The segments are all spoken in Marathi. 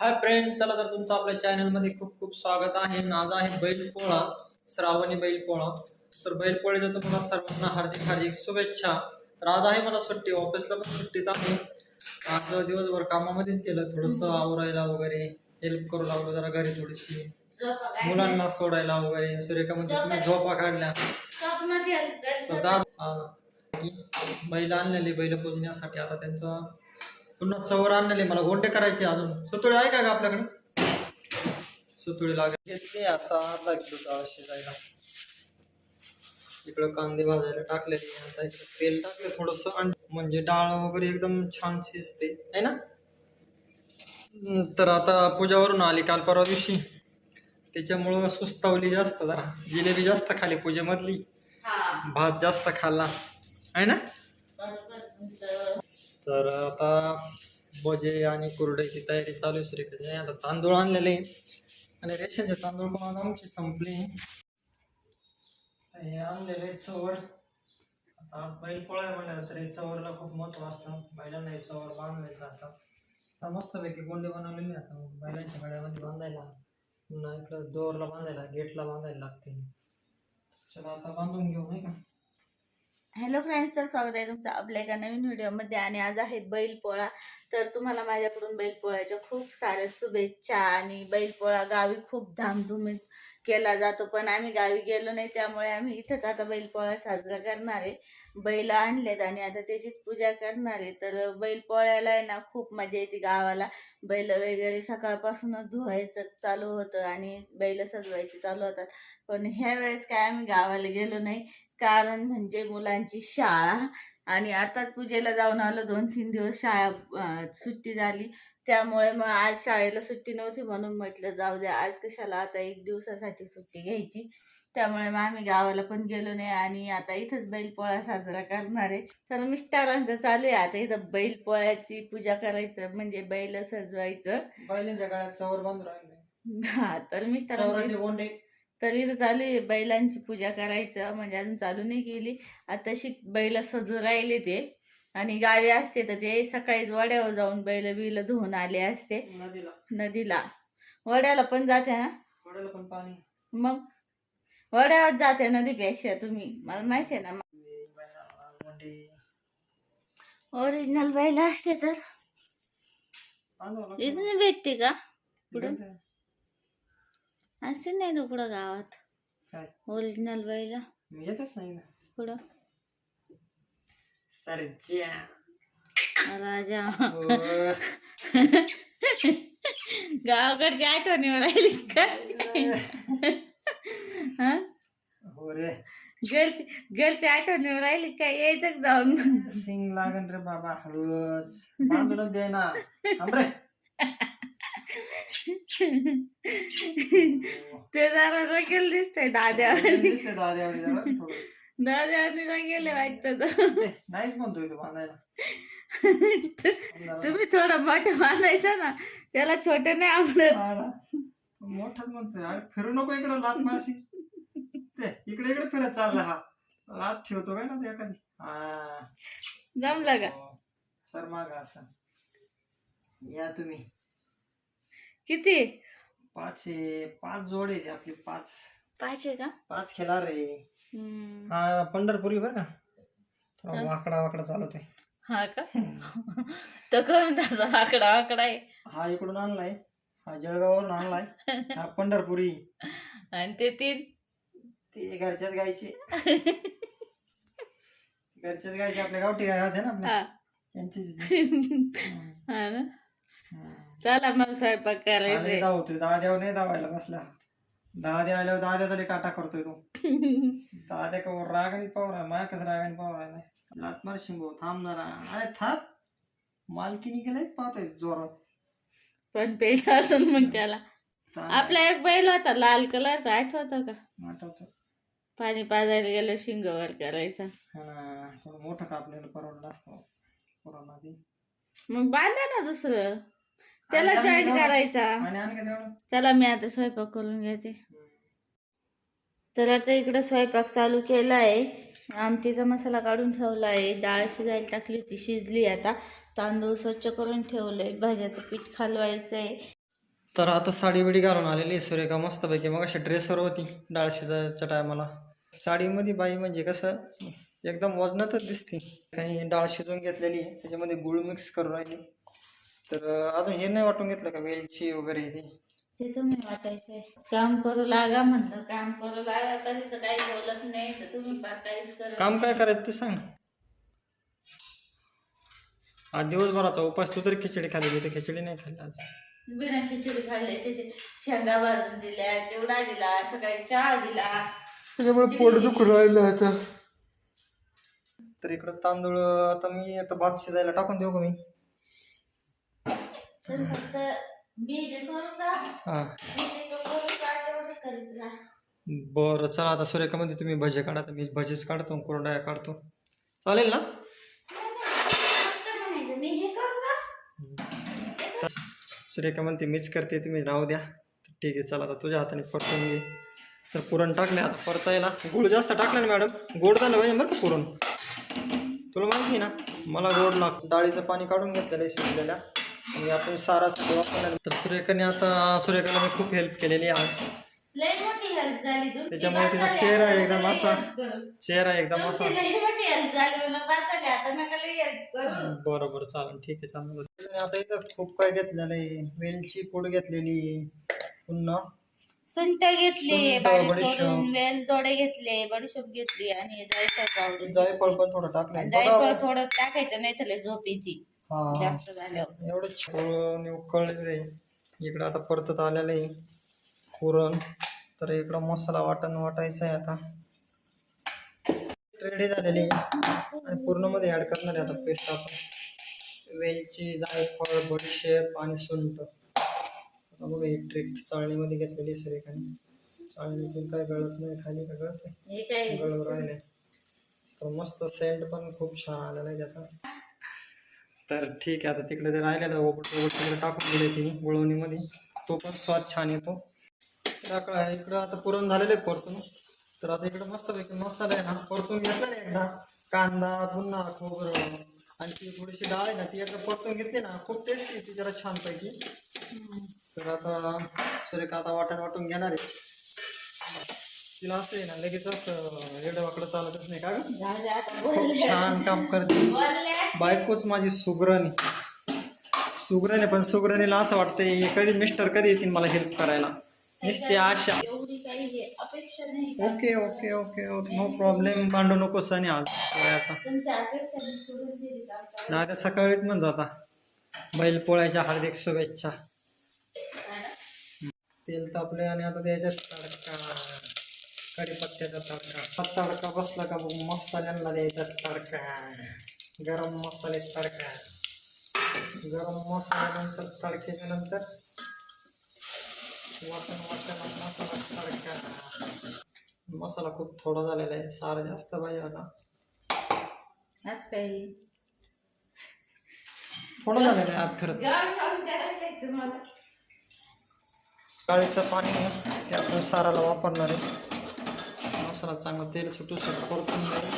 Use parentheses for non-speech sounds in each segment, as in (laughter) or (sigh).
हाय फ्रेंड चला तर तुमचं आपल्या चॅनलमध्ये खूप खूप स्वागत आहे. आज आहे बैलपोळा श्रावणी बैलपोळा तर बैलपोळ्याच्या तुम्हाला सर्वांना हार्दिक हार्दिक शुभेच्छा. तर आज आहे मला सुट्टी ऑफिसला पण सुट्टीच आहे. आज दिवसभर कामामध्येच केलं थोडंसं आवरायला वगैरे हेल्प करू लागलो जरा घरी थोडीशी. मुलांना सोडायला वगैरे सूर्यका म्हणजे तुम्ही झोपा काढल्या. तर दादा बैल आणलेले बैल पुजण्यासाठी आता त्यांचं पुन्हा चवर आणलेले मला गोंडे करायचे अजून. सुतुळे आहे का ग आपल्याकडे? सुतुळे लागेल घेतले आता अर्धा किलो डाळ शिजायला. इकडं कांदे भाजायला टाकलेले आता इकडे तेल टाकलं थोडस म्हणजे डाळ वगैरे एकदम छान शिजते आहे ना? तर आता पूजावरून आली काल परवा दिवशी. त्याच्यामुळं सुस्तावली जास्त जरा. जिलेबी जास्त खाली पूजेमधली. भात जास्त खाल्ला आहे ना? तर आता भजे आणि कुरड्याची तयारी चालू आहे श्रीकृष्ण. आता तांदूळ आणलेले आणि रेशनचे तांदूळ पण आमची आमचे संपले. हे आणलेले चवर आता बैल पोळा म्हणलं तर चवरला खूप महत्त्व असतं. बैलांना हे चवर बांधले जातात आता मस्तपैकी गोंडे बनवलेले आता. बैलांच्या गळ्यामध्ये बांधायला. पुन्हा इकडं दोरला बांधायला गेटला बांधायला लागते चला आता बांधून घेऊ नाही का? हॅलो फ्रेंड्स तर स्वागत आहे तुमचं आपल्या एका नवीन व्हिडिओमध्ये. आणि आज आहे बैलपोळा. तर तुम्हाला माझ्याकडून बैलपोळ्याच्या खूप साऱ्या शुभेच्छा आणि बैलपोळा गावी खूप धामधुमीत केला जातो. पण आम्ही गावी गेलो नाही त्यामुळे आम्ही इथंच आता बैलपोळा साजरा करणार आहे. बैल आणलेत आणि आता त्याचीच पूजा करणार आहे. तर बैलपोळ्याला आहे ना खूप मजा येते गावाला. बैल वगैरे सकाळपासूनच धुवायचं चालू होतं आणि बैल सजवायचे चालू होतात. पण ह्या वेळेस काय आम्ही गावाला गेलो नाही. कारण म्हणजे मुलांची शाळा. आणि आताच पूजेला जाऊन आलो दोन तीन दिवस शाळा सुट्टी झाली. त्यामुळे मग आज शाळेला सुट्टी नव्हती म्हणून म्हटलं जाऊ द्या आज कशाला आता एक दिवसासाठी सुट्टी घ्यायची. त्यामुळे मग आम्ही गावाला पण गेलो नाही आणि आता इथंच बैलपोळा साजरा करणार आहे. तर मिस्टरांचं चालू आहे. आता इथं बैलपोळ्याची पूजा करायचं म्हणजे बैल सजवायचं. बैलांच्या गळ्यात चवर बांधून राहिले. हा तर मिस्टरांचं तर इथं चालू आहे. बैलांची पूजा करायचं म्हणजे अजून चालू नाही केली. आता बैल सजू राहिले ते. आणि गावी असते तर ते सकाळीच वड्यावर जाऊन बैल बिल धुवून आले असते. नदीला. नदीला. वड्याला पण जाते ना वड्याला पण पाणी. मग? वड्यावर जाते नदीपेक्षा तुम्ही. मला माहिती आहे ना. ओरिजिनल बैल असते तर. बांधावं लागतं. इथं नाही भेटते का? काय? असते नाही तो कुठं गावात. काय? ओरिजिनल बैल येतच नाही ना. कुठं सरच्या राजा. हो. गावाकडची आठवणी राहिली का? हा? हो रे. घरची घरची आठवणी राहिली का? यायचं जाऊन. सिंग लागन रे बाबा हळूच. बांधूनच दे ना. थांब रे. (laughs) ते जरा रगेल दिसतंय दाद्यावर दिसते दाद्यावर जरा थोडं. रगेले वाटत ए, नाहीच म्हणतोय तू बांधायला. (laughs) तुम्ही थोडं मोठं बांधायचं ना त्याला छोटं नाही आवडत. तू मोठाच म्हणतोय. अरे फिरू नको इकडं लात मारशी. ते इकडे इकडे फिरत चालला हा. लात ठेवतो काय ना ते एखादी. हा. जमलं का? हो. सर माग असं. या तुम्ही. किती? पाचशे पाच जोडे आहेत आपली पाच. पाचशे का? पाच खेळा रे हम्म. हा पंढरपुरी बरं का? थोडा. वाकडा वाकडा चालवतोय. हा का? (laughs) तो करून त्याचा आकडा आकडा आहे. हा इकडून आणलाय. हा जळगाववरून आणलाय. हा पंढरपुरी. आणि ते तीन? ते घरच्याच गायचे. (laughs) घरच्याच गायचे. आपल्या गावठी गाय होते ना आपल्या. हा. त्यांचीच (laughs) हा ना. चला मला स्वयंपाक करायचंय धावतोय दाद्यावर नाही धावायला बसला. दाद्या आल्यावर दाद्या तरी काटा करतोय तो. (laughs) दाद्या का रागाने पावरा माया कसं रागाने पावरा नाही लात मार शिंगो थांब जरा. अरे थांब. मालकीनी गेलाय पाहतोय जोरात. पण पेला असून मग त्याला. आपला एक बैल होता लाल कलरचा. आठवतो का? आठवतो. पाणी पाजायला गेलं शिंगावर करायचा. हा थोडं मोठं कापलेलं परवडलं असतं. कोरोना मग बांधा ना दुसरं. त्याला आणि जॉईन तेवढं- करायचा. आणि आणखी तेवढं चला मी आता स्वयंपाक करून घेते. तर आता इकडं स्वयंपाक चालू केला आहे आमटीचा मसाला काढून ठेवला आहे डाळ शिजायला टाकली होती शिजली आता. तांदूळ स्वच्छ करून ठेवलंय. भाज्याचं पीठ खालवायचं आहे तर आता साडी बिडी घालून आलेली. सुरेखा मस्तपैकी मग अशी ड्रेसवर होती डाळ शिजायच्या टायमाला साडीमध्ये बाई म्हणजे कसं एकदम वजनातच दिसते. काही डाळ शिजवून घेतलेली आहे. त्याच्यामध्ये गुळ मिक्स करून राहिली. तर अजून हे नाही वाटून घेतलं का वेलची वगैरे ते? ते तुम्ही वाटायचे काम करू लागा म्हणलं. काम करू लागा. कधीच काही बोलत नाही. तर तुम्ही फार काहीच करत काम काय करायचं ते सांग ना. आज दिवसभराचा उपास तू तरी खिचडी खाली होती खिचडी नाही खाल्ली आज. नाही. बिना खिचडी खाल्ले. शेंगा भाजून दिल्या चिवडा दिला सकाळी चहा दिला. त्याच्यामुळे पोट दुखून राहिलं आता. तर इकडं तांदूळ आता मी आता भात शिजायला टाकून देऊ का मी? तर फक्त मी जे करू का हा. मी जे करू का तेवढंच करीत राहा. बरं चला आता सुरेखामध्ये तुम्ही भजे काढा तर मी भजेच काढतो कुरड्या काढतो. चालेल ना? फक्त म्हणायचं मी हे करू का सुरेखा म्हणते मीच करते तुम्ही राहू द्या. ठीक आहे चला आता तुझ्या हाताने परतून घे. तर पुरण टाकले आता परतायला. गुळ जास्त टाकलं ना मॅडम. गोड झालं पाहिजे बरं का पुरण? तुला माहिती आहे ना मला गोड लागतं डाळीचं पाणी काढून घेतलेलं आहे शिजलेल्या. आणि आपण सारा वापरणार तर सुरेखाने आता सुरेखाला मी खूप हेल्प केलेली आहे आज. लय मोठी हेल्प झाली. तुमची त्याच्यामुळे तिचा चेहरा एकदम असा. चेहरा एकदम असा तुमची लय मोठी हेल्प झाली मला बाता घ्या आता नका लय help करू. बरं बरं चालेल ठीक आहे चालेल. आता इथं खूप काय घेतलेलं आहे. वेलची पूड घेतलेली आहे. पुन्हा सुंठ घेतली सुंठ, बारीक बडीशोप. करून वेल दोडे घेतले बडीशोप घेतली आणि जायफळ पावडर जायफळ पण थोडं टाकलं जायफळ थोडं टाकायचं नाही तर लय झोप येते. हा जास्त झाल्यावर एवढं छोळून उकळलेलं आहे इकडं आता परतत आलेलं आहे. पुरण. तर इकडं मसाला वाटण वाटायचं आहे आता. रेडी झालेली आणि पूर्णमध्ये ॲड करणार आहे आता पेस्ट आपण. वेलची जायफळ बडीशेप आणि सुंठ. आता बघा ही ट्रिक चाळणीमध्ये घेतलेली सुरेखाने चाळणीतून काय गळत नाही खाली का गळत गळून राहिले तर मस्त सेंट पण खूप छान आलेला आहे त्याचा. तर ठीक आहे आता तिकडे ते राहिलेलं ओबट ओबट तिकडे टाकून दिले तिने गुळवणीमध्ये तो पण स्वाद छान येतो. तर इकडं आता पुरण झालेलं आहे परतून. तर आता इकडं मस्तपैकी मसाला आहे ना परतून घेतला ना एकदा. कांदा पुन्हा खोबरं आणि ती थोडीशी डाळ आहे ना ती एकदा परतून घेतली ना खूप टेस्टी येते जरा छानपैकी. तर आता सुरेखा आता वाटण वाटून घेणार आहे. तिला असं आहे ना लगेच असं वाकडं चालतच नाही का गं? खूप छान काम करते. बायकोच माझी सुग्रणी. सुग्रणी पण सुग्रणीला असं वाटतंय कधी मिस्टर कधी येतील मला हेल्प करायला? नुसती आशा. Okay okay okay okay. No problem भांडू नको सनी. आज आता. आता? सकाळीच म्हणतो आता. बैल पोळ्याच्या हार्दिक शुभेच्छा? तेल तापले आणि आता द्यायचा तडका कढीपत्त्याचा तडका. हा तडका बसला का बघ? मसाल्यांना द्यायचा तडका. गरम मसाले तडका. गरम मसाल्यानंतर तडक्याच्या नंतर वाटण वाटण मसाला तडका. मसाला खूप थोडा झालेला आहे. सार जास्त पाहिजे आता आज काही? थोडा झालेला आहे आज खरंच. काळीचं पाणी आपण साराला वापरणार आहे. मसाला चांगला तेल सुटू परतून जाईल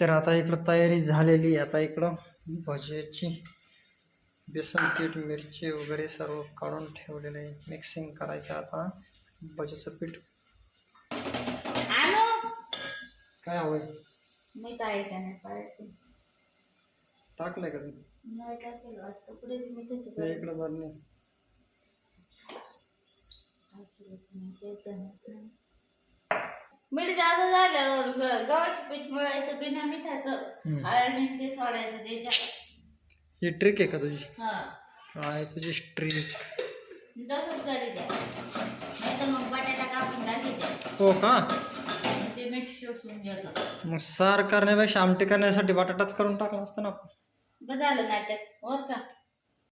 तर आता इकडं तयारी झालेली आता इकडं भज्याची बेसन पीठ मिरची वगैरे सर्व काढून ठेवलेलं आहे. मिक्सिंग करायचं आता. भज्याचं पीठ. काय हवंय? मी काय टाकलंय का तू? नाही मीठ जास्त झाल्यावर ग- गव्हाचं पीठ मळायचं बिना मिठाचं हम्म. हळद ते सोडायचं त्याच्यात ही ट्रिक आहे का तुझी? हा. काय तुझी ट्रिक तसंच करी द्या नाही तर मग बटाटा कापून टाकी द्या हो का? ते मीठ शोषून घेतो. मग सार करण्यापेक्षा आमटी करण्यासाठी बटाटाच करून टाकला असता ना आपण. बरं झालं नाही तर वर का?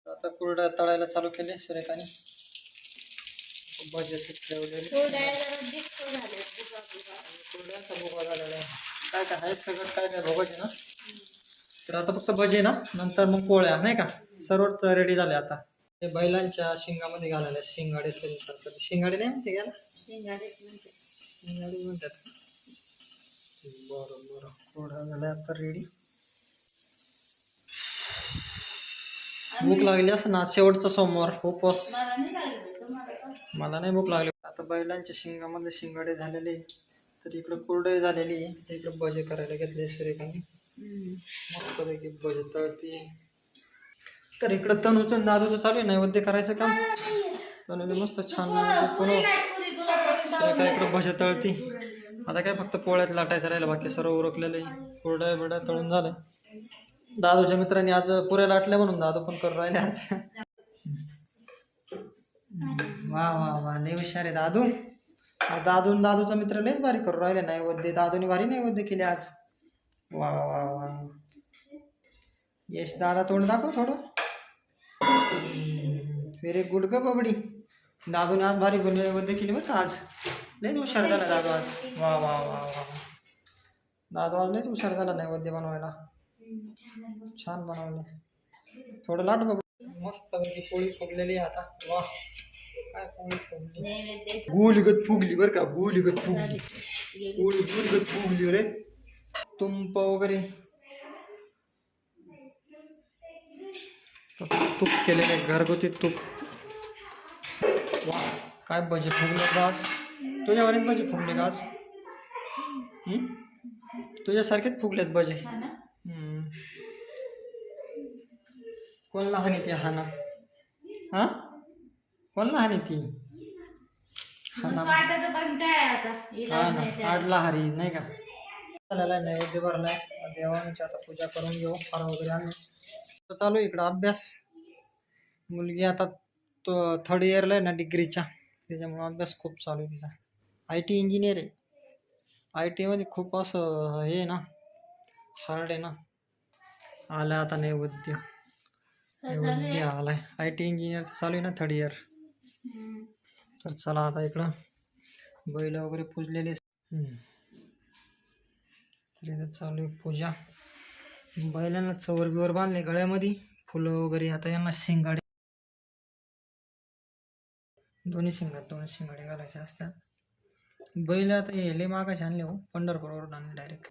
आता कुरड्या तळायला चालू केले सुरेखाने. ठेवलेले झाले. कुरड्यांचा भोगा झालेला आहे काय काय आहे सगळं काय काय भोगाचे ना. तर आता फक्त भजे ना नंतर मग पोळ्या नाही का? सर्वच रेडी झाले आता. ते बैलांच्या शिंगामध्ये घालायला शिंगाडे शिंगाडे नाही म्हणते. शिंगाडे म्हणतात. बरं बरं. पोळ्या झाल्या आता रेडी भूक लागली असं ना शेवटचा सोमवार. उपवास मला नाही भूक लागली. आता बैलांच्या शिंगामध्ये शिंगाडे झालेले. तर इकडं कुरडे झालेली. इकडं भजे करायला घेतले हम्म. मस्तपैकी भजे तळते. तर इकडं आणि दादूचं चालू आहे. नैवेद्य करायचं काम. तनूने मस्त छान सूर्यका इकडं भजे तळती. आता काय फक्त पोळ्यात लाटायचं राहिलं. बाकी सर्व उरकलेलं. आहे कुरड्या बिरड्या तळून झालं. दादूच्या मित्रांनी आज पुऱ्या लाटल्या म्हणून दादू पण करून राहिले आज. वा वा वा. लय हुशार आहे दादू. दादून दादूचा मित्र लयच भारी करून राहिले. नैवेद्य दादूने भारी नैवेद्य केले आज. वा वा वा. यश दादा तोंड दाखव थोडं. व्हेरी गुड ग बबडी. दादूने आज भारी नैवेद्य केली बरं का आज. लयच हुशार झाला दादू आज. वा वा वा वा दादू आज लयच हुशार झाला नैवेद्य बनवायला. छान बनवले. थोडं लाट बघ. मस्त पोळी फुगलेली आहे आता. वा. फुगली गोलीगत फुगली बरं का गोलीगत फुगली. गेली. गोली गोलीगत फुगली रे. तुंप वगैरे. तूप केलेले घरगुती तूप. वा काय भजे फुगले का आज? तुझ्या वरीत भजे फुगले का आज? तुझ्यासारखेच फुगलेत भजे. हा. कोणला हानी ती हाना हा? कोणला हानी ती? हाना वाटायचं पण काय आता? हा इलाज ना. नाही त्याला. आडला हरी नाही का? झालेला आहे नैवेद्य भरलाय. देवांची आता पूजा करून घेऊ फार वगैरे आणले तर चालू आहे इकडं अभ्यास. मुलगी आता तो थर्ड इयरला आहे ना डिग्रीच्या. त्याच्यामुळे अभ्यास खूप चालू आहे तिचा. आय टी इंजिनियर आहे. आय टीमध्ये खूप असं हे आहे ना. हार्ड आहे ना. आलं आता नैवेद्य. काय चालू आहे? नैवेद्य आलाय. आय टी इंजिनियरचं चालू आहे ना थर्ड इयर. तर चला आता इकडं बैल वगैरे पूजलेले. तर इथं चालू आहे पूजा. बैलांना चवर बिवर बांधले गळ्यामध्ये. फुलं वगैरे आता यांना शिंगाडे. दोन्ही शिंगात दोन शिंगाडे घालायचे असतात. बैल आता हे लय मागाचे आणले हो पंढरपूरवरून आणले डायरेक्ट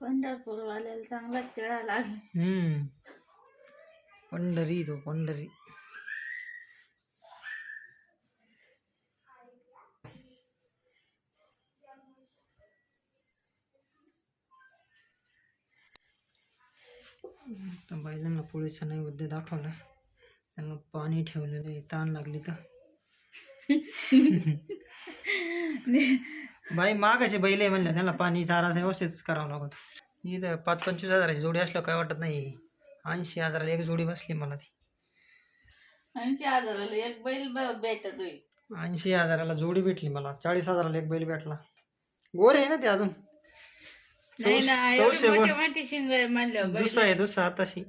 पंढरपूर वाल्याला चांगला खेळा लागला हम्म. पंढरी तो पंढरी. तर बैलांना पोळीचा नैवेद्य दाखवला. त्यांना पाणी ठेवलेलं आहे. ताण लागली तर. (laughs) बाई मागाचे बैल आहे म्हणलं. त्यांना पाणी चारा व्यवस्थित करावं लागत. इथं पाच पंचवीस हजाराची जोडी असल्यावर काय वाटत नाही. ऐंशी हजाराला एक जोडी बसली मला ती. ऐंशी हजाराला एक बैल भेटत ऐंशी हजाराला जोडी भेटली मला. चाळीस हजाराला एक बैल भेटला. गोर आहे ना ते अजून? नाही चौस- ना चौसे एवढी वर. मोठी मोठी शिंग म्हणलं बैल दुसरा आहे. दुसरा आताशी.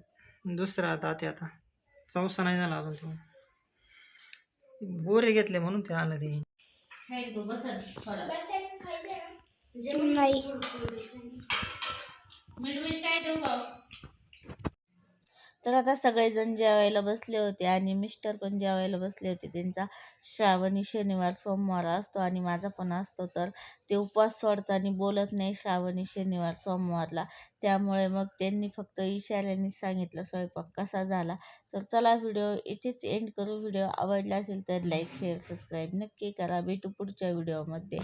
दुसरा आता ते आता. चौसा नाही झाला अजून तो. गोरे घेतले म्हणून ते आलं ते. मीठ मीठ काय देऊ का तर आता सगळेजण जेवायला बसले होते आणि मिस्टर पण जेवायला बसले होते. त्यांचा श्रावणी शनिवार सोमवार असतो आणि माझा पण असतो. तर ते उपवास सोडताना बोलत नाही श्रावणी शनिवार सोमवारला. त्यामुळे मग त्यांनी फक्त इशाऱ्याने सांगितलं स्वयंपाक कसा झाला? तर चला व्हिडिओ इथेच एंड करू. व्हिडिओ आवडला असेल तर लाईक शेअर सबस्क्राईब नक्की करा. भेटू पुढच्या व्हिडिओमध्ये.